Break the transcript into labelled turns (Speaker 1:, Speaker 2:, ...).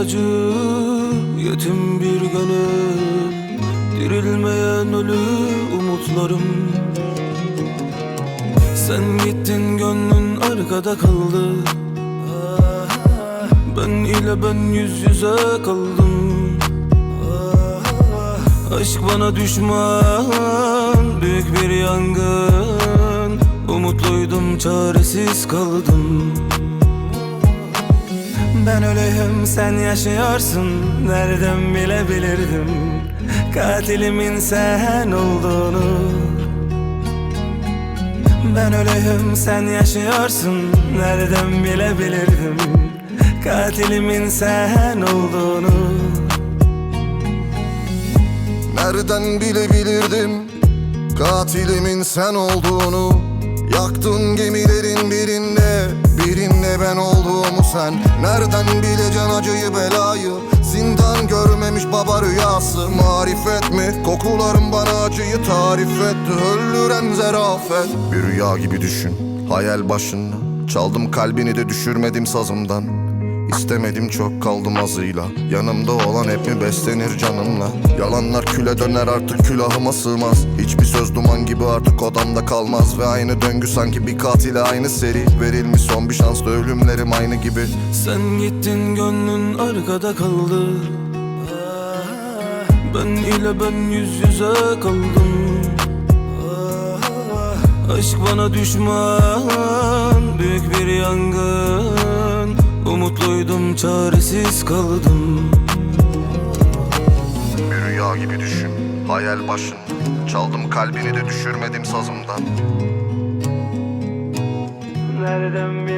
Speaker 1: acı Yetim bir gönül Dirilmeyen ölü umutlarım. Sen gittin gönlün arkada kaldı. Ben ile ben yüz yüze kaldım. Aşk bana düşman Büyük bir yangın. Umutluydum çaresiz kaldım Ben öleyim sen yaşıyorsun. Nereden bilebilirdim? Katilimin sen olduğunu. Ben öleyim sen yaşıyorsun. Nereden bilebilirdim? Katilimin sen olduğunu.
Speaker 2: Nereden bilebilirdim? Katilimin sen olduğunu. Yaktın gemilerin Nereden bileceksin acıyı belayı? Zindan görmemiş baba rüyası. Marifet mi? Kokularım bana acıyı tarif etti Öldüren zerafet. Bir rüya gibi düşün Hayal başında. Çaldım kalbini de düşürmedim sazımdan İstemedim çok kaldım azıyla. Yanımda olan hep mi beslenir canımla? Yalanlar küle döner artık külahıma sığmaz. Hiçbir söz duman gibi artık odamda kalmaz. Ve aynı döngü sanki bir katile aynı seri. Verilmiş son bir şans da ölümlerim aynı gibi.
Speaker 1: Sen gittin gönlün arkada kaldı. Ben ile ben yüz yüze kaldım. Aşk bana düşman Umutluydum çaresiz kaldım.
Speaker 2: Bir rüya gibi düşün Hayal başında Çaldım kalbini de düşürmedim sazımdan.
Speaker 1: Nereden